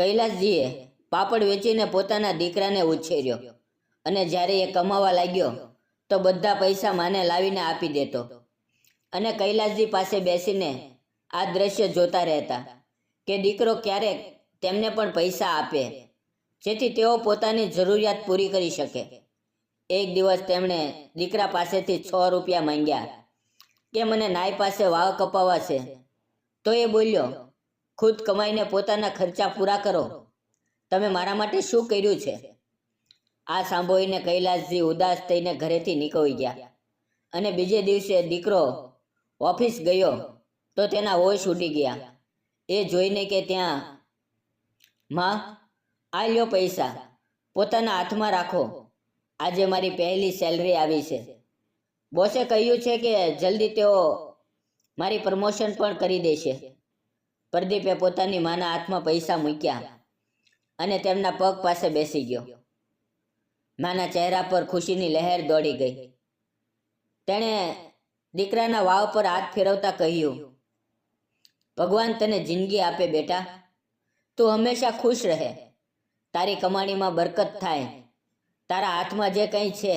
કૈલાસજીએ પાપડ વેચીને પોતાના દીકરાને ઉછેર્યો અને જ્યારે એ કમાવા લાગ્યો, તો બધા પૈસા માને લાવીને આપી દેતો. અને કૈલાસજી પાસે બેસીને આ દ્રશ્ય જોતા રહેતા કે દીકરો ક્યારેક તેમને પણ પૈસા આપે, જેથી તેઓ પોતાની જરૂરિયાત પૂરી કરી શકે. એક દિવસ તેમણે દીકરા પાસેથી છ રૂપિયા માંગ્યા કે, મને નાઈ પાસે વાળ કપાવા છે. તો એ બોલ્યો ખુદ કમાઈને પોતાના ખર્ચા પૂરા કરો. તમે મારા માટે શું કર્યું છે? આ સાંભળીને કૈલાસજી ઉદાસ થઈને ઘરેથી નીકળી ગયા. અને બીજે દિવસે દીકરો ઓફિસ ગયો તો તેના હોશ ઉડી ગયા. એ જોઈને કે ત્યાં, માં, આ લ્યો પૈસા. પોતાના હાથમાં રાખો. આજે મારી પહેલી સેલરી આવી છે. બોસે કહ્યું છે કે જલ્દી તેઓ મારી પ્રમોશન પણ કરી દેશે. પ્રદીપે પોતાની માના હાથમાં પૈસા મૂક્યા અને તેમના પગ પાસે બેસી ગયો. માના ચહેરા પર ખુશીની લહેર દોડી ગઈ. તેણે દીકરાના વાવ પર હાથ ફેરવતા કહ્યું, ભગવાન તને જિંદગી આપે બેટા. તું હંમેશા ખુશ રહે. તારી કમાણીમાં બરકત થાય. તારા હાથમાં જે કંઈ છે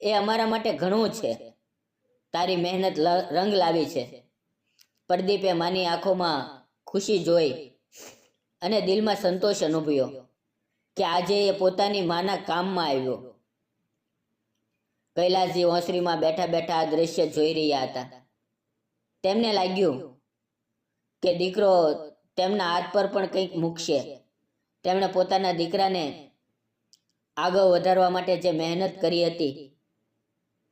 એ અમારા માટે ઘણું છે. તારી મહેનત રંગ લાવી છે. પ્રદીપે માની આંખોમાં ખુશી જોઈ અને દિલમાં સંતોષ અનુભવ્યો કે આજે એ પોતાની માના કામમાં આવ્યો. કૈલાસજી ઓસરીમાં બેઠા બેઠા આ દ્રશ્ય જોઈ રહ્યા હતા. તેમને લાગ્યું કે દીકરો તેમના હાથ પર પણ કંઈક મૂકશે. તેમણે પોતાના દીકરાને આગળ વધારવા માટે જે મહેનત કરી હતી,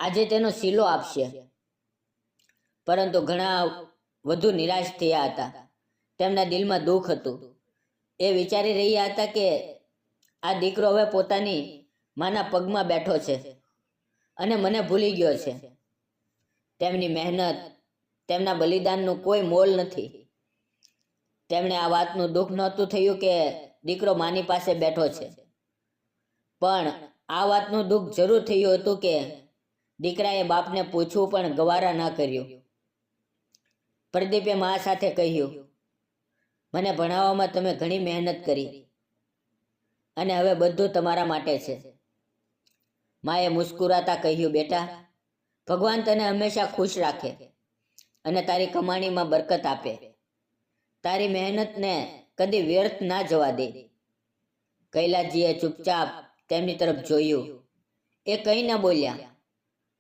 આજે તેનો સિલો આપશે. પરંતુ ઘણા વધુ નિરાશ થયા હતા. તેમના દિલમાં દુઃખ હતું. એ વિચારી રહ્યા હતા કે આ દીકરો હવે પોતાની માના પગમાં બેઠો છે અને મને ભૂલી ગયો છે. તેમની મહેનત, તેમના બલિદાનનું કોઈ મોલ નથી. તેમણે આ વાતનું દુઃખ નહોતું થયું કે દીકરો માની પાસે બેઠો છે. પણ આ વાતનું દુઃખ જરૂર થયું હતું કે દીકરાએ બાપને પૂછવું પણ ગવારા ન કર્યું. પ્રદીપે મા સાથે કહ્યું, મને ભણાવવામાં તમે ઘણી મહેનત કરી અને હવે બધું તમારા માટે છે. માએ મુસ્કુરાતા કહ્યું, બેટા, ભગવાન તને હંમેશા ખુશ રાખે અને તારી કમાણીમાં બરકત આપે. તારી મહેનતને કદી વ્યર્થ ના જવા દે. કૈલાસજીએ ચૂપચાપ તેમની તરફ જોયું. એ કંઈ ના બોલ્યા,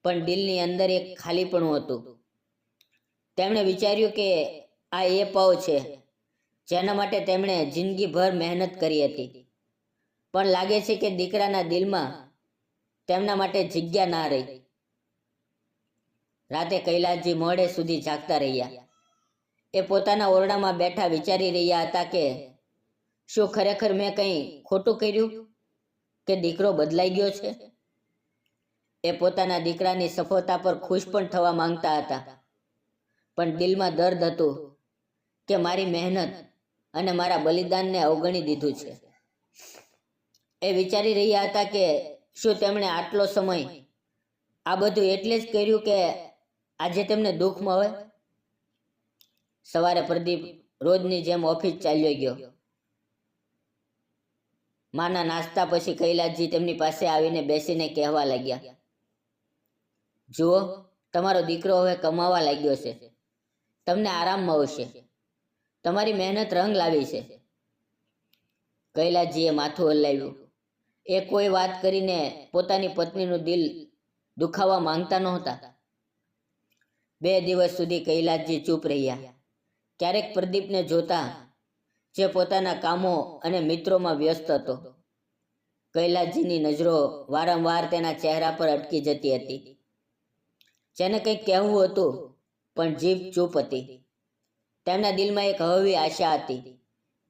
પણ દિલની અંદર એક ખાલીપણું હતું. તેમણે વિચાર્યું કે આ એ પવ છે, જેના માટે તેમણે જિંદગીભર મહેનત કરી હતી. પણ લાગે છે કે દીકરાના દિલમાં તેમના માટે જગ્યા ના રહી. રાતે કૈલાસજી મોડે સુધી જાગતા રહ્યા. એ પોતાના ઓરડામાં બેઠા વિચારી રહ્યા હતા કે, શું ખરેખર મેં કંઈ ખોટું કર્યું? કે દીકરો બદલાઈ ગયો છે? એ પોતાના દીકરાની સફળતા પર ખુશ પણ થવા માંગતા હતા. પણ દિલમાં દર્દ હતું કે મારી મહેનત અને મારા બલિદાનને અવગણી દીધું છે. એ વિચારી રહ્યા હતા કે શું તેમણે આટલો સમય આ બધું એટલે જ કર્યું કે આજે તેમને દુઃખમાં મળે? સવારે પ્રદીપ રોજની જેમ ઓફિસ ચાલ્યો ગયો. માના નાસ્તા પછી કૈલાસજી તેમની પાસે આવીને બેસીને કહેવા લાગ્યા, જુઓ, તમારો દીકરો હવે કમાવા લાગ્યો છે. તમને આરામ મળશે. તમારી મહેનત રંગ લાવી છે. કૈલાસજીએ માથું હલાવ્યું. એ કોઈ વાત કરીને પોતાની પત્નીનું દિલ દુખાવા માંગતા નહોતા. બે દિવસ સુધી કૈલાસજી ચૂપ રહ્યા. ક્યારેક પ્રદીપને જોતા જે પોતાના કામો અને મિત્રોમાં વ્યસ્ત હતો. કૈલાસજીની નજરો વારંવાર તેના ચહેરા પર અટકી જતી હતી. જેને કંઈક કહેવું હતું પણ જીભ ચૂપ હતી. તેમના દિલમાં એક હળવી આશા હતી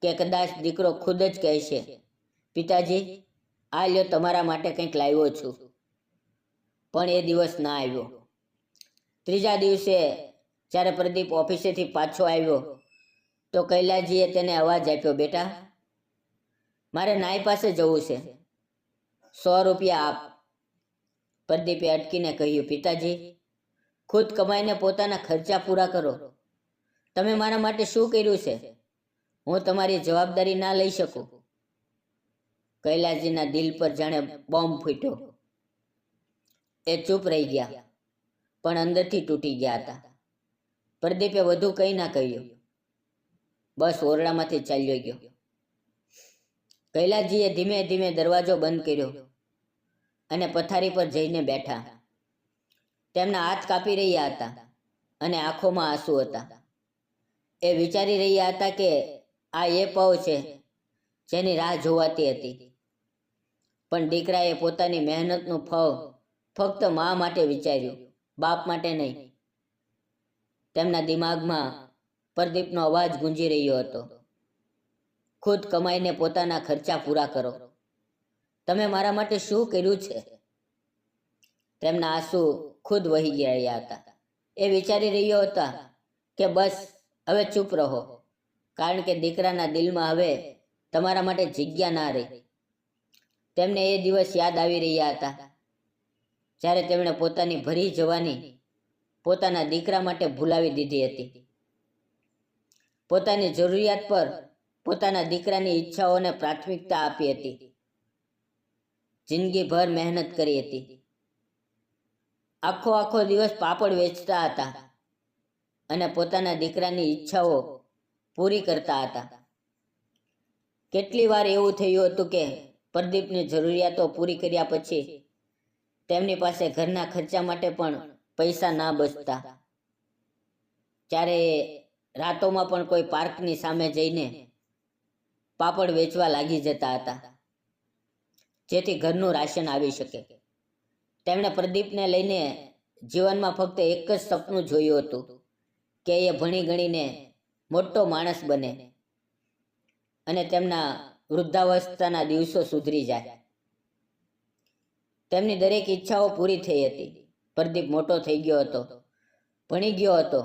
કે કદાચ દીકરો ખુદ જ કહેશે, પિતાજી, આ લ્યો તમારા માટે કંઈક લાવ્યો છું. પણ એ દિવસ ના આવ્યો. ત્રીજા દિવસે જ્યારે પ્રદીપ ઓફિસેથી પાછો આવ્યો, તો કૈલાસજીએ તેને અવાજ આપ્યો, બેટા, મારે નાઈ પાસે જવું છે. સો રૂપિયા આપ. પ્રદીપે અટકીને કહ્યું, પિતાજી ખુદ કમાઈને પોતાના ખર્ચા પૂરા કરો. તમે મારા માટે શું કર્યું છે? હું તમારી જવાબદારી ના લઈ શકું. કૈલાસજીના દિલ પર જાણે બોમ્બ ફૂટ્યો. એ ચૂપ રહી ગયા, પણ અંદરથી તૂટી ગયા હતા. પ્રદીપે વધુ કંઈ ના કહ્યું. બસ ઓરડામાંથી ચાલ્યો ગયો. કૈલાસજીએ ધીમે ધીમે દરવાજો બંધ કર્યો અને પથારી પર જઈને બેઠા. તેમના હાથ કાપી રહ્યા હતા અને આંખોમાં આંસુ હતા. એ વિચારી રહ્યા હતા કે આ એ પવ છે જેની રાહ જોવાતી હતી. પણ દીકરાએ પોતાની મહેનતનું ફળ ફક્ત મા માટે વિચાર્યું, બાપ માટે નહીં. તેમના દિમાગમાં પ્રદીપનો અવાજ ગુંજી રહ્યો હતો. ખુદ કમાઈને પોતાના ખર્ચા પૂરા કરો. તમે મારા માટે શું કર્યું છે? તેમના આંસુ ખુદ વહી ગયા હતા. એ વિચારી રહ્યો હતા કે બસ, હવે ચૂપ રહો. કારણ કે દીકરાના દિલમાં હવે તમારા માટે જગ્યા ના રહી. તેમને એ દિવસ યાદ આવી રહ્યા હતા. જ્યારે તેમણે પોતાની ભરી જવાની પોતાના દીકરા માટે ભૂલાવી દીધી હતી. પોતાની જરૂરિયાત પર પોતાના દીકરાની ઈચ્છાઓને પ્રાથમિકતા આપી હતી. જિંદગીભર મહેનત કરી હતી. આખો આખો દિવસ પાપડ વેચતા હતા અને પોતાના દીકરાની ઈચ્છાઓ પૂરી કરતા હતા. કેટલી વાર એવું થયું હતું કે પ્રદીપની જરૂરિયાતો પૂરી કર્યા પછી તેમની પાસે ઘરના ખર્ચા માટે પણ પૈસા ના બચતા. ત્યારે રાતોમાં પણ કોઈ પાર્કની સામે જઈને પાપડ વેચવા લાગી જતા હતા, જેથી ઘરનું રાશન આવી શકે. તેમણે પ્રદીપને લઈને જીવનમાં ફક્ત એક જ સપનું જોયું હતું, કે એ ભણી ગણીને મોટો માણસ બને અને તેમના વૃદ્ધાવસ્થાના દિવસો સુધરી જાય. તેમની દરેક ઈચ્છાઓ પૂરી થઈ હતી. પ્રદીપ મોટો થઈ ગયો હતો, ભણી ગયો હતો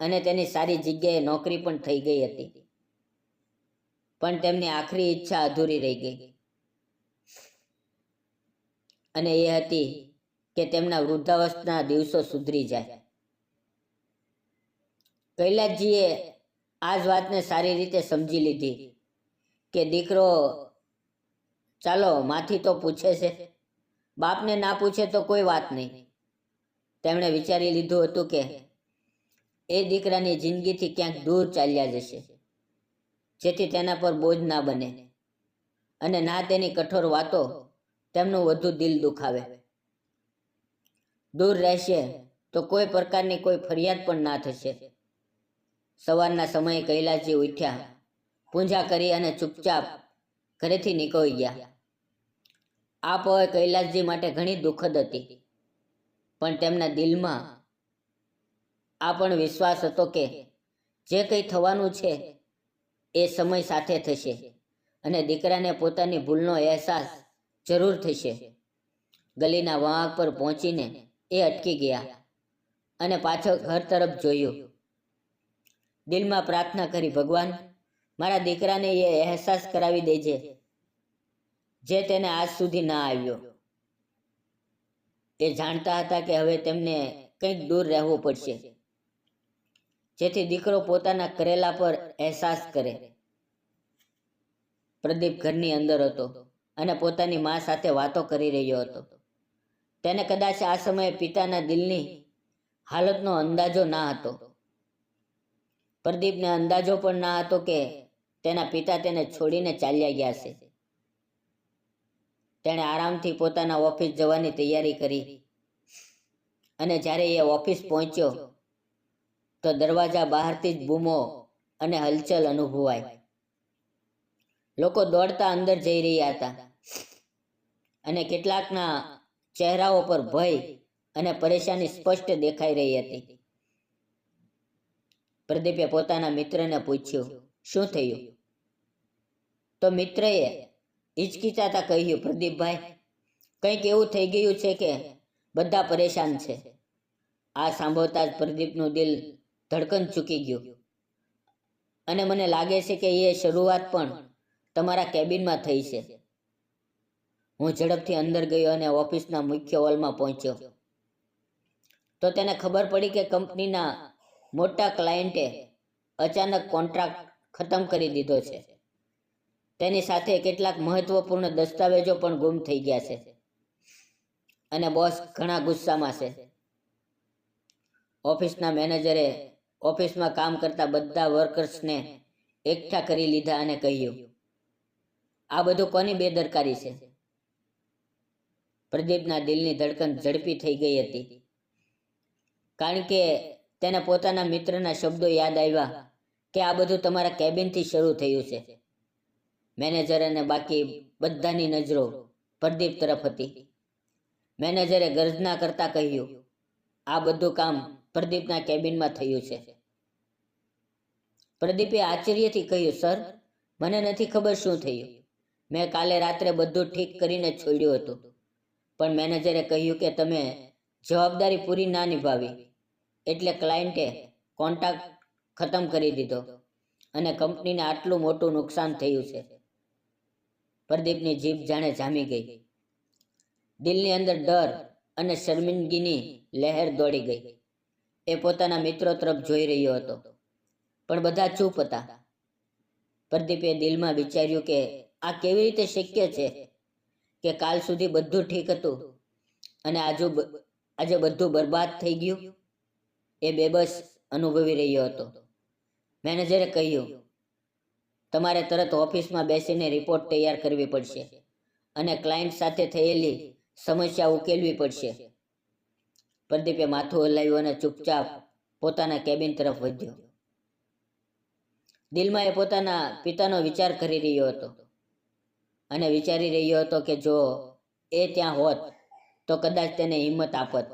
અને તેની સારી જગ્યાએ નોકરી પણ થઈ ગઈ હતી. પણ તેમની આખરી ઈચ્છા અધૂરી રહી ગઈ. અને એ હતી કે તેમના વૃદ્ધાવસ્થાના દિવસો સુધરી જાય. કૈલાસજીએ આ જ વાતને સારી રીતે સમજી લીધી કે દીકરો, ચાલો માથી તો પૂછે છે, બાપને ના પૂછે તો કોઈ વાત નહીં. તેમણે વિચારી લીધું હતું કે એ દીકરાની જિંદગીથી ક્યાંક દૂર ચાલ્યા જશે, જેથી તેના પર બોજ ના બને અને ના તેની કઠોર વાતો તેમનું વધુ દિલ દુખાવે. દૂર રહેશે તો કોઈ પ્રકારની કોઈ ફરિયાદ પણ ના થશે. સવારના સમયે કૈલાસજી ઉઠ્યા, પૂજા કરી અને ચૂપચાપ ઘરેથી નીકળી ગયા. આ પવે કૈલાસજી માટે ઘણી દુઃખદ હતી, પણ તેમના દિલમાં આ પણ વિશ્વાસ હતો કે જે કંઈ થવાનું છે એ સમય સાથે થશે અને દીકરાને પોતાની ભૂલનો અહેસાસ જરૂર થશે. ગલીના વાંક પર પહોંચીને એ અટકી ગયા અને પાછળ ઘર તરફ જોયું. દિલમાં પ્રાર્થના કરી, ભગવાન, મારા દીકરાને એ અહેસાસ કરાવી દેજે, જે તેને આજ સુધી ના આવ્યો. એ જાણતા હતા કે હવે તેમને કંઈક દૂર રહેવું પડશે. જેથી દીકરો પોતાના કરેલા પર અહેસાસ કરે. પ્રદીપ ઘરની અંદર હતો. અને પોતાની મા સાથે વાતો કરી રહ્યો હતો. તેને કદાચ આ સમયે પિતાના દિલની હાલતનો અંદાજો ના હતો. પ્રદીપને અંદાજો પણ ના હતો કે તેના પિતા તેને છોડીને ચાલ્યા ગયા છે. તેણે આરામથી પોતાના ઓફિસ જવાની તૈયારી કરી અને જ્યારે એ ઓફિસ પહોંચ્યો, તો દરવાજા બહારથી જ બૂમો અને હલચલ અનુભવાય. લોકો દોડતા અંદર જઈ રહ્યા હતા. અને કેટલાકના ચહેરાઓ પર ભય અને પરેશાની સ્પષ્ટ દેખાઈ રહી હતી. પ્રદીપે પોતાના મિત્રને પૂછ્યું, શું થયું? તો મિત્રએ હિચકિચાતા કહ્યું, પ્રદીપભાઈ, કંઈક એવું થઈ ગયું છે કે બધા પરેશાન છે. આ સાંભળતા જ પ્રદીપનું દિલ ધડકન ચૂકી ગયું. અને મને લાગે છે કે એ શરૂઆત પણ તમારા કેબિનમાં થઈ છે. હું ઝડપથી અંદર ગયો અને ઓફિસના મુખ્ય હોલમાં પહોંચ્યો. તો તેને ખબર પડી કે કંપનીના મોટા ક્લાયન્ટે અચાનક કોન્ટ્રાક્ટ ખતમ કરી દીધો છે. તેની સાથે કેટલાક મહત્વપૂર્ણ દસ્તાવેજો પણ ગુમ થઈ ગયા છે. અને બોસ ઘણા ગુસ્સામાં છે. ઓફિસના મેનેજરે ઓફિસમાં કામ કરતા બધા વર્કર્સને એકઠા કરી લીધા અને કહ્યું, આ બધું કોની બેદરકારી છે? પ્રદીપના દિલની ધડકન ઝડપી થઈ ગઈ હતી. કારણ કે તેને પોતાના મિત્રના શબ્દો યાદ આવ્યા કે આ બધું તમારા કેબિનથી શરૂ થયું છે. મેનેજર અને બાકી બધાની નજરો પ્રદીપ તરફ હતી. મેનેજરે ગર્જના કરતા કહ્યું, આ બધું કામ પ્રદીપના કેબિનમાં થયું છે. પ્રદીપે આશ્ચર્યથી કહ્યું, સર, મને નથી ખબર શું થયું. મેં કાલે રાત્રે બધું ઠીક કરીને છોડ્યું હતું. પણ મેનેજરે કહ્યું કે તમે જવાબદારી પૂરી ના નિભાવી. એટલે ક્લાયન્ટે કોન્ટ્રાક્ટ ખતમ કરી દીધો અને કંપનીને આટલું મોટું નુકસાન થયું છે. પ્રદીપની જીભ જાણે જામી ગઈ. દિલની અંદર ડર અને શર્મિંદગીની લહેર દોડી ગઈ. એ પોતાના મિત્રો તરફ જોઈ રહ્યો હતો. પણ બધા ચૂપ હતા. પ્રદીપે દિલમાં વિચાર્યું કે આ કેવી રીતે શક્ય છે? કે કાલ સુધી બધું ઠીક હતું અને આજુ આજે બધું બરબાદ થઈ ગયું? એ બેબસ અનુભવી રહ્યો હતો. મેનેજરે કહ્યું, તમારે તરત ઓફિસમાં બેસીને રિપોર્ટ તૈયાર કરવી પડશે અને ક્લાયન્ટ સાથે થયેલી સમસ્યા ઉકેલવી પડશે. પ્રદીપે માથું હલાવ્યું અને ચૂપચાપ પોતાના કેબિન તરફ વધ્યો. દિલમાં એ પોતાના પિતાનો વિચાર કરી રહ્યો હતો. અને વિચારી રહ્યો હતો કે જો એ ત્યાં હોત, તો કદાચ તેને હિંમત આપત.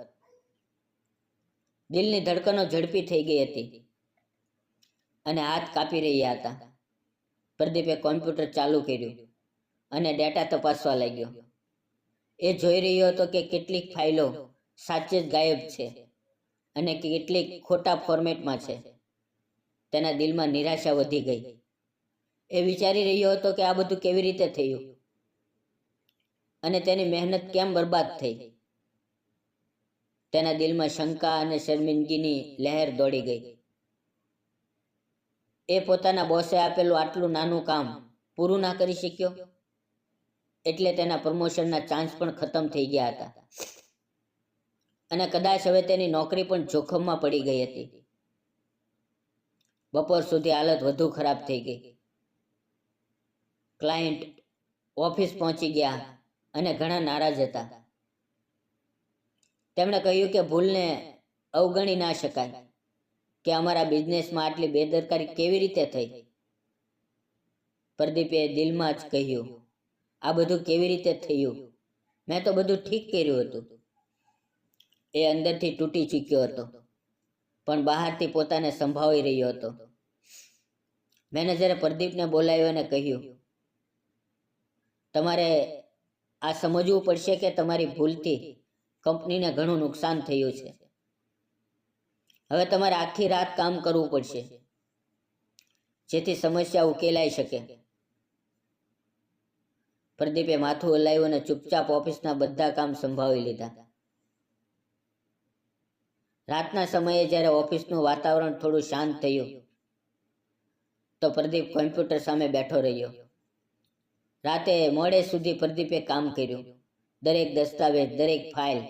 દિલની ધડકનો ઝડપી થઈ ગઈ હતી અને હાથ કાપી રહ્યા હતા. પ્રદીપે કોમ્પ્યુટર ચાલુ કર્યું અને ડેટા તપાસવા લાગ્યો. એ જોઈ રહ્યો હતો કે કેટલીક ફાઇલો સાચે જ ગાયબ છે અને કેટલીક ખોટા ફોર્મેટમાં છે. તેના દિલમાં નિરાશા વધી ગઈ. એ વિચારી રહ્યો હતો કે આ બધું કેવી રીતે થયું? અને તેની મહેનત કેમ બરબાદ થઈ? તેના દિલમાં શંકા અને શર્મિંદગીની લહેર દોડી ગઈ. એ પોતાના બોસે આપેલું આટલું નાનું કામ પૂરું ના કરી શક્યો? એટલે તેના પ્રમોશનના ચાન્સ પણ ખતમ થઈ ગયા હતા. અને કદાચ હવે તેની નોકરી પણ જોખમમાં પડી ગઈ હતી. બપોર સુધી હાલત વધુ ખરાબ થઈ ગઈ. ક્લાયન્ટ ઓફિસ પહોંચી ગયા અને ઘણા નારાજ હતા. તેમણે કહ્યું કે ભૂલને અવગણી ના શકાય કે અમારા બિઝનેસમાં આટલી બેદરકારી કેવી રીતે થઈ? પ્રદીપે દિલમાં જ કહ્યું, આ બધું કેવી રીતે થયું? મેં તો બધું ઠીક કર્યું હતું. એ અંદરથી તૂટી ચૂક્યો હતો, પણ બહારથી પોતાને સંભાળી રહ્યો હતો. મેનેજરે પ્રદીપને બોલાવ્યો અને કહ્યું તમારે આ સમજવું પડશે કે તમારી ભૂલથી કંપનીને ઘણું નુકસાન થયું છે. હવે તમારે આખી રાત કામ કરવું પડશે. જેથી સમસ્યા ઉકેલાઈ શકે. પ્રદીપે માથું હલાવ્યું અને ચૂપચાપ ઓફિસના બધા કામ સંભાળી લીધા. રાતના સમયે જ્યારે ઓફિસનું વાતાવરણ થોડું શાંત થયું, તો પ્રદીપ કોમ્પ્યુટર સામે બેઠો રહ્યો. રાતે મોડે સુધી પ્રદીપે કામ કર્યું. દરેક દસ્તાવેજ, દરેક ફાઇલ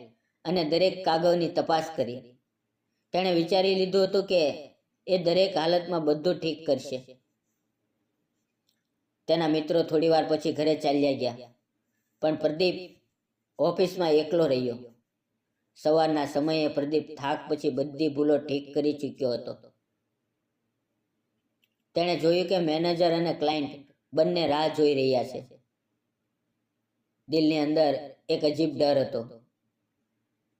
અને દરેક કાગળની તપાસ કરી. તેણે વિચારી લીધું હતું કે એ દરેક હાલતમાં બધું ઠીક કરશે. તેના મિત્રો થોડી વાર પછી ઘરે ચાલ્યા ગયા. પણ પ્રદીપ ઓફિસમાં એકલો રહ્યો. સવારના સમયે પ્રદીપ થાક પછી બધી ભૂલો ઠીક કરી ચૂક્યો હતો. તેણે જોયું કે મેનેજર અને ક્લાયન્ટ બંને રાહ જોઈ રહ્યા છે. દિલની અંદર એક અજીબ ડર હતો.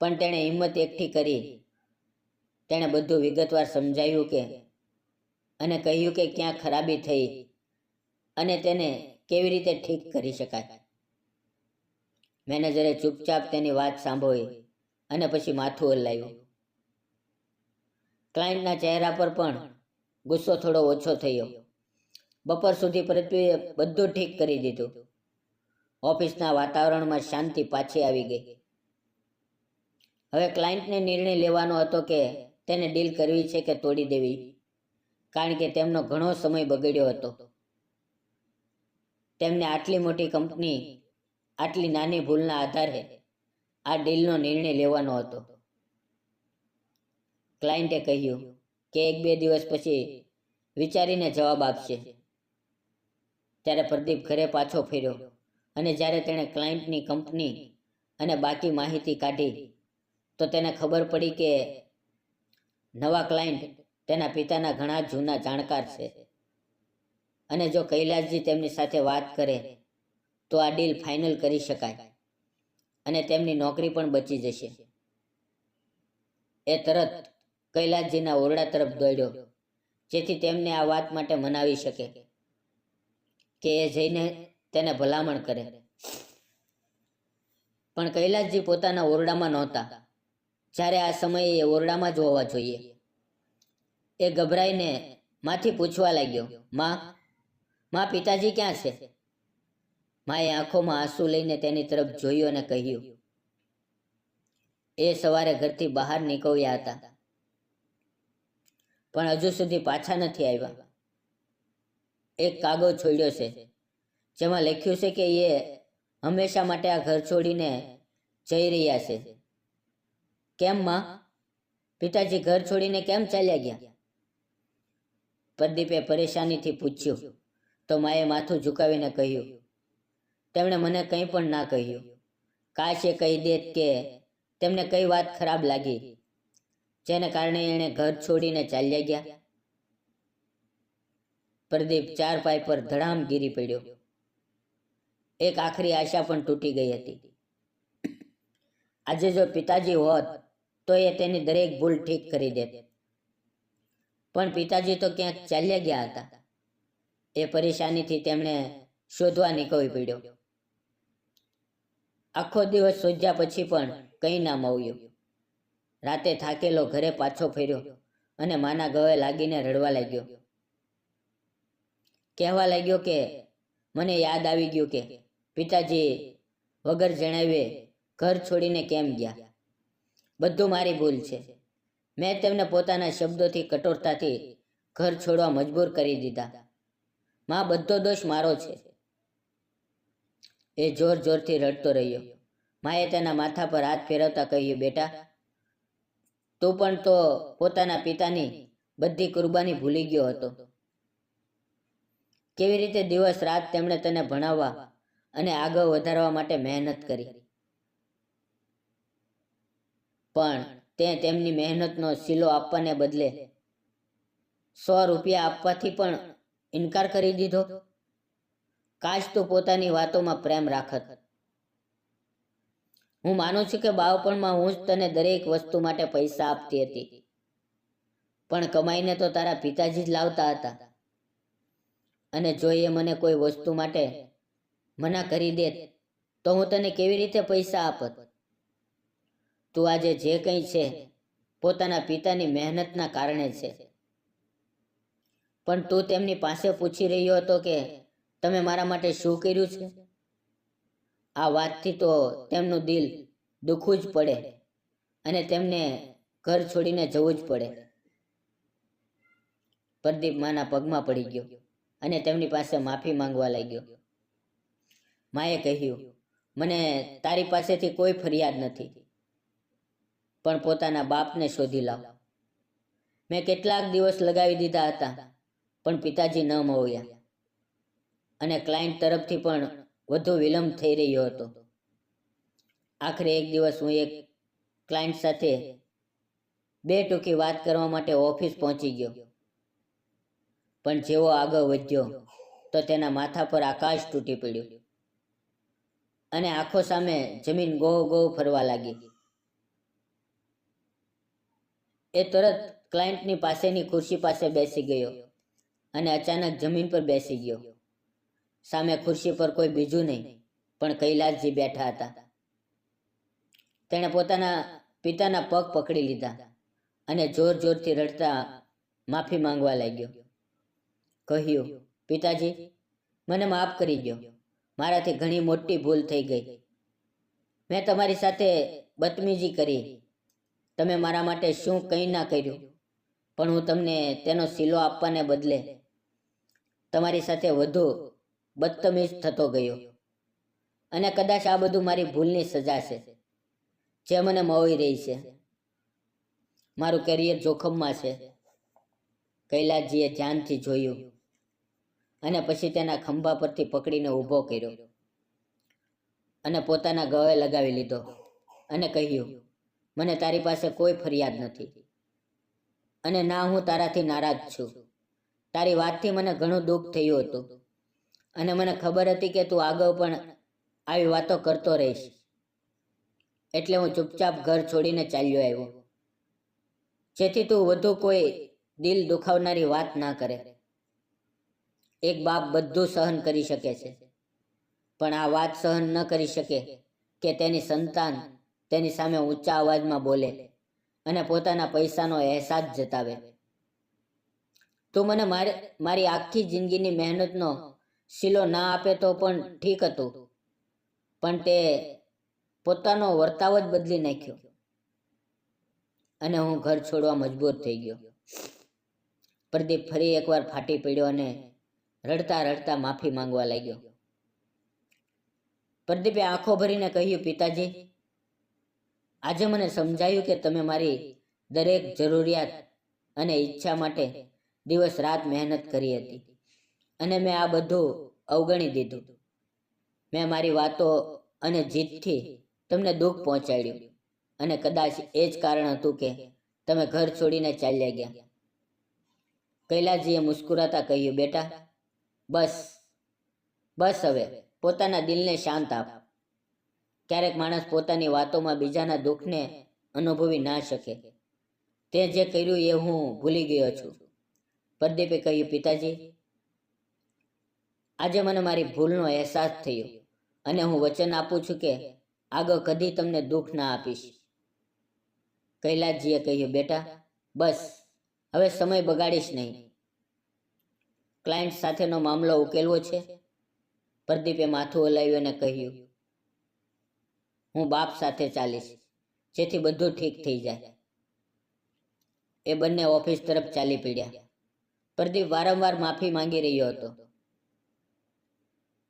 પણ તેણે હિંમત એકઠી કરી. તેણે બધું વિગતવાર સમજાવ્યું કે, અને કહ્યું કે ક્યાં ખરાબી થઈ અને તેને કેવી રીતે ઠીક કરી શકાય. મેનેજરે ચૂપચાપ તેની વાત સાંભળી અને પછી માથું હલાવ્યું. ક્લાયન્ટના ચહેરા પર પણ ગુસ્સો થોડો ઓછો થયો. બપોર સુધી પૃથ્વીએ બધું ઠીક કરી દીધું. ઓફિસના વાતાવરણમાં શાંતિ પાછી આવી ગઈ. હવે ક્લાયન્ટને નિર્ણય લેવાનો હતો કે તેને ડીલ કરવી છે કે તોડી દેવી, કારણ કે તેમનો ઘણો સમય બગડ્યો હતો. તેમને આટલી મોટી કંપની, આટલી નાની ભૂલના આધારે આ ડીલનો નિર્ણય લેવાનો હતો. ક્લાયન્ટે કહ્યું કે એક બે દિવસ પછી વિચારીને જવાબ આપશે. ત્યારે પ્રદીપ ઘરે પાછો ફેર્યો અને જ્યારે તેણે ક્લાયન્ટની કંપની અને બાકી માહિતી કાઢી, તો તેને ખબર પડી કે નવા ક્લાયન્ટ તેના પિતાના ઘણા જૂના જાણકાર છે. અને જો કૈલાસજી તેમની સાથે વાત કરે, તો આ ડીલ ફાઇનલ કરી શકાય અને તેમની નોકરી પણ બચી જશે. એ તરત કૈલાસજીના ઓરડા તરફ દોડ્યો, જેથી તેમને આ વાત માટે મનાવી શકે. કે એ જઈને તેને ભલામણ કરે. પણ કૈલાસજી પોતાના ઓરડામાં નહોતા. જ્યારે આ સમયે એ ઓરડામાં જ હોવા જોઈએ. એ ગભરાઈને માથી પૂછવા લાગ્યો, માં માં પિતાજી ક્યાં છે? માએ આંખોમાં આંસુ લઈને તેની તરફ જોયું અને કહ્યું, એ સવારે ઘરથી બહાર નીકળ્યા હતા. પણ હજુ સુધી પાછા નથી આવ્યા. એક કાગળ છોડ્યો છે, જેમાં લખ્યું છે કે એ હંમેશા માટે આ ઘર છોડીને જઈ રહ્યા છે. કેમ માં? પિતાજી ઘર છોડીને કેમ ચાલ્યા ગયા? પ્રદીપે પરેશાનીથી પૂછ્યું, તો માએ માથું ઝુકાવીને કહ્યું, તેમણે મને કંઈ પણ ના કહ્યું. કાશ એ કહી દેત કે તેમને કઈ વાત ખરાબ લાગી, જેને કારણે એણે ઘર છોડીને ચાલ્યા ગયા. પ્રદીપ ચાર પાય પર ધડામ ગીરી પડ્યો. એક આખરી આશા પણ તૂટી ગઈ હતી. આજે જો પિતાજી હોત, તો એ તેની દરેક ભૂલ ઠીક કરી દેત. પણ પિતાજી તો ક્યાંક ચાલ્યા ગયા હતા. એ પરેશાનીથી તેમણે શોધવા નીકળવી પડ્યો. આખો દિવસ શોધ્યા પછી પણ કંઈ ના મળ્યું રાતે થાકેલો ઘરે પાછો ફેર્યો અને માના ગવે લાગીને રડવા લાગ્યો. કહેવા લાગ્યો કે, મને યાદ આવી ગયું કે પિતાજી વગર જણાવે ઘર છોડીને કેમ ગયા? બધું મારી ભૂલ છે. મેં તેમને પોતાના શબ્દોથી કઠોરતાથી ઘર છોડવા મજબૂર કરી દીધા. માં બધો દોષ મારો છે. એ જોર જોરથી રડતો રહ્યો. માએ તેના માથા પર હાથ ફેરવતા કહ્યું, બેટા, તું પણ તો પોતાના પિતાની બધી કુરબાની ભૂલી ગયો હતો. કેવી રીતે દિવસ રાત તેમણે તને ભણાવવા અને આગળ વધારવા માટે મહેનત કરી? પણ તે તેમની મહેનતનો સિલો આપવાને બદલે સો રૂપિયા આપવાથી પણ ઇનકાર કરી દીધો? કાશ તું પોતાની વાતોમાં પ્રેમ રાખત. હું માનું છું કે બાળપણમાં હું જ તને દરેક વસ્તુ માટે પૈસા આપતી હતી. પણ કમાઈને તો તારા પિતાજી જ લાવતા હતા. અને જો એ મને કોઈ વસ્તુ માટે મના કરી દે, તો હું તને કેવી રીતે પૈસા આપત? તું આજે જે કંઈ છે, પોતાના પિતાની મહેનતના કારણે છે. પણ તું તેમની પાસે પૂછી રહ્યો હતો કે, તમે મારા માટે શું કર્યું છે? આ વાતથી તો તેમનું દિલ દુખવું જ પડે અને તેમને ઘર છોડીને જવું જ પડે. પ્રદીપ માના પગમાં પડી ગયો. અને તેમની પાસે માફી માંગવા લાગ્યો. માએ કહ્યું, મને તારી પાસેથી કોઈ ફરિયાદ નથી, પણ પોતાના બાપને શોધી લાવ. મેં કેટલાક દિવસ લગાવી દીધા હતા, પણ પિતાજી ન મળ્યા. અને ક્લાયન્ટ તરફથી પણ વધુ વિલંબ થઈ રહ્યો હતો. આખરે એક દિવસ હું એક ક્લાયન્ટ સાથે બે ટૂંકી વાત કરવા માટે ઓફિસ પહોંચી ગયો. પણ જેવો આગળ વધ્યો, તો તેના માથા પર આકાશ તૂટી પડ્યું. અને આંખો સામે જમીન ગો ગો ફરવા લાગી. એ તરત ક્લાયન્ટની પાસેની ખુરશી પાસે બેસી ગયો અને અચાનક જમીન પર બેસી ગયો. સામે ખુરશી પર કોઈ બીજું નહીં, પણ કૈલાસજી બેઠા હતા. તેણે પોતાના પિતાના પગ પકડી લીધા અને જોર જોરથી રડતા માફી માંગવા લાગ્યો. કહ્યું, પિતાજી, મને માફ કરી દો મારાથી ઘણી મોટી ભૂલ થઈ ગઈ. મેં તમારી સાથે બદમીજી કરી. તમે મારા માટે શું કંઈ ના કર્યું. પણ હું તમને તેનો સિલો આપવાને બદલે તમારી સાથે વધુ બદતમીજ થતો ગયો. અને કદાચ આ બધું મારી ભૂલની સજા છે, જે મને મોવી રહી છે. મારું કેરિયર જોખમમાં છે. કૈલાસજીએ ધ્યાનથી જોયું. અને પછી તેના ખંભા પરથી પકડીને ઊભો કર્યો. અને પોતાના ગળે લગાવી લીધો અને કહ્યું, મને તારી પાસે કોઈ ફરિયાદ નથી. અને ના હું તારાથી નારાજ છું. તારી વાતથી મને ઘણું દુઃખ થયું હતું. અને મને ખબર હતી કે તું આગળ પણ આવી વાતો કરતો રહીશ. એટલે હું ચૂપચાપ ઘર છોડીને ચાલ્યો આવ્યો. જેથી તું વધુ કોઈ દિલ દુખાવનારી વાત ના કરે. એક બાપ બધું સહન કરી શકે છે. પણ આ વાત સહન ન કરી શકે કે તેની સંતાન તેની સામે ઊંચા અવાજમાં બોલે અને પોતાના પૈસાનો અહેસાસ જતાવે. તું મને મારી મારી આખી જિંદગીની મહેનતનો શીલો ના આપે તો પણ ઠીક હતું. પણ તે પોતાનો વર્તાવ જ બદલી નાખ્યો. અને હું ઘર છોડવા મજબૂર થઈ ગયો. પ્રદીપ ફરી એકવાર ફાટી પડ્યો અને રડતા રડતા માફી માંગવા લાગ્યો. પ્રદીપે આંખો ભરીને કહ્યું, પિતાજી, આજે મને સમજાયું કે તમે મારી દરેક જરૂરિયાત અને ઈચ્છા માટે દિવસ રાત મહેનત કરી હતી અને મેં આ બધું અવગણી દીધું. મેં મારી વાતો અને જીદથી તમને દુઃખ પહોંચાડ્યું અને કદાચ એ જ કારણ હતું કે તમે ઘર છોડીને ચાલ્યા ગયા. કૈલાસજીએ મુસ્કુરાતા કહ્યું, બેટા બસ. બસ હવે, પોતાના દિલને શાંત આપ. ક્યારેક માણસ પોતાની વાતોમાં બીજાના દુઃખને અનુભવી ના શકે. તે જે કર્યું એ હું ભૂલી ગયો છું. પ્રદીપે કહ્યું, પિતાજી, આજે મને મારી ભૂલનો અહેસાસ થયો અને હું વચન આપું છું કે આગળ કદી તમને દુઃખ ના આપીશ. કૈલાસજીએ કહ્યું, બેટા, બસ. હવે સમય બગાડીશ નહીં. ક્લાયન્ટ સાથેનો મામલો ઉકેલવો છે? પ્રદીપે માથું હલાવ્યું અને કહ્યું, હું બાપ સાથે ચાલીશ, જેથી બધું ઠીક થઈ જાય. એ બંને ઓફિસ તરફ ચાલી પડ્યા. પ્રદીપ વારંવાર માફી માંગી રહ્યો હતો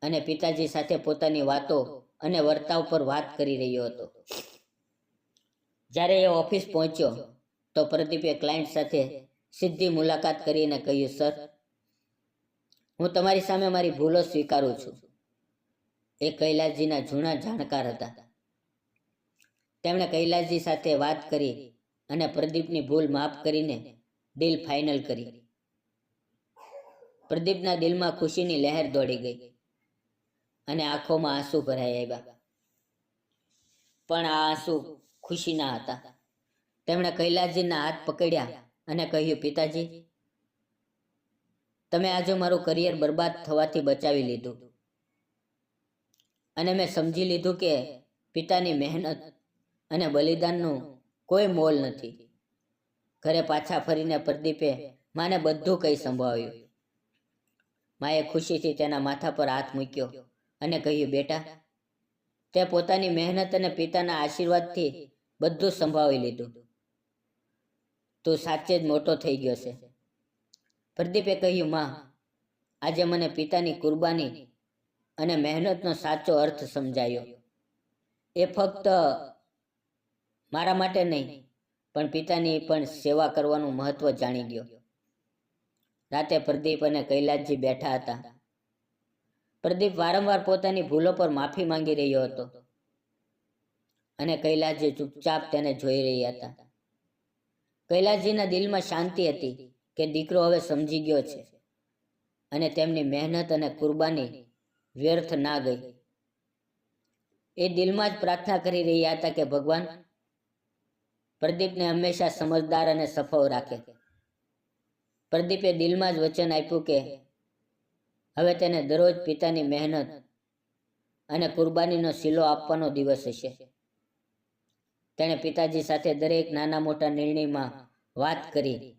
અને પિતાજી સાથે પોતાની વાતો અને વર્તાવ પર વાત કરી રહ્યો હતો. જ્યારે એ ઓફિસ પહોંચ્યો, તો પ્રદીપે ક્લાયન્ટ સાથે સીધી મુલાકાત કરીને કહ્યું, સર હું તમારી સામે મારી ભૂલો સ્વીકારું છું. એ કૈલાસજીના જૂના જાણકાર હતા. તેમણે કૈલાસજી સાથે વાત કરી અને પ્રદીપની ભૂલ માફ કરીને ડીલ ફાઇનલ કરી. પ્રદીપના દિલમાં ખુશીની લહેર દોડી ગઈ અને આંખોમાં આંસુ ભરાઈ આવ્યા. પણ આ આંસુ ખુશીના હતા. તેમણે કૈલાસજીના હાથ પકડ્યા અને કહ્યું, પિતાજી તમે આજે મારું કરિયર બરબાદ થવાથી બચાવી લીધું. અને મેં સમજી લીધું કે પિતાની મહેનત અને બલિદાનનું કોઈ મોલ નથી. ઘરે પાછા ફરીને પ્રદીપે માને બધું કંઈ સંભળાવ્યું. માએ ખુશીથી તેના માથા પર હાથ મૂક્યો અને કહ્યું, બેટા, તે પોતાની મહેનત અને પિતાના આશીર્વાદથી બધું સંભાળી લીધું. તું સાચે જ મોટો થઈ ગયો છે. પ્રદીપે કહ્યું, માં, આજે મને પિતાની કુરબાની અને મહેનતનો સાચો અર્થ સમજાયો. એ ફક્ત મારા માટે નહીં, પણ પિતાની પણ સેવા કરવાનું મહત્વ જાણી ગયો. રાતે પ્રદીપ અને કૈલાસજી બેઠા હતા. પ્રદીપ વારંવાર પોતાની ભૂલો પર માફી માંગી રહ્યો હતો અને કૈલાસજી ચૂપચાપ તેને જોઈ રહ્યા હતા. કૈલાસજીના દિલમાં શાંતિ હતી. કે દીકરો હવે સમજી ગયો છે અને તેમની મહેનત અને કુરબાની વ્યર્થ ના ગઈ. એ દિલમાં જ પ્રાર્થના કરી રહ્યા હતા કે ભગવાન પ્રદીપને હંમેશા સમજદાર અને સફળ રાખે. પ્રદીપે દિલમાં જ વચન આપ્યું કે હવે તેને દરરોજ પિતાની મહેનત અને કુરબાનીનો શીલો આપવાનો દિવસ હશે. તેણે પિતાજી સાથે દરેક નાના મોટા નિર્ણયમાં વાત કરી.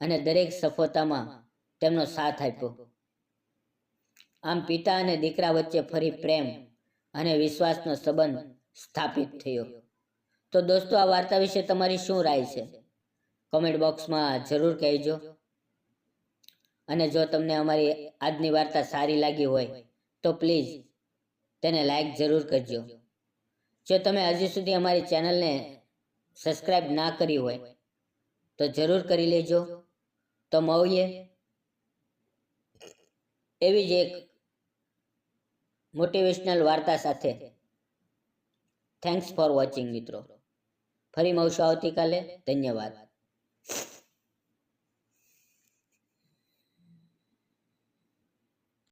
અને દરેક સફળતામાં તેમનો સાથ આપ્યો. આમ પિતા અને દીકરા વચ્ચે ફરી પ્રેમ અને વિશ્વાસનો સંબંધ સ્થાપિત થયો. તો દોસ્તો, આ વાર્તા વિશે તમારી શું રાય છે? કોમેન્ટ બોક્સમાં જરૂર કહેજો. અને જો તમને અમારી આજની વાર્તા સારી લાગી હોય, તો પ્લીઝ તેને લાઈક જરૂર કરજો. જો તમે હજી સુધી અમારી ચેનલને સબસ્ક્રાઈબ ના કરી હોય, તો જરૂર કરી લેજો. તો મળીએ એવી જ એક મોટિવેશનલ વાર્તા સાથે. થેન્ક્સ ફોર વોચિંગ મિત્રો. ફરી મળશું આવતીકાલે. ધન્યવાદ.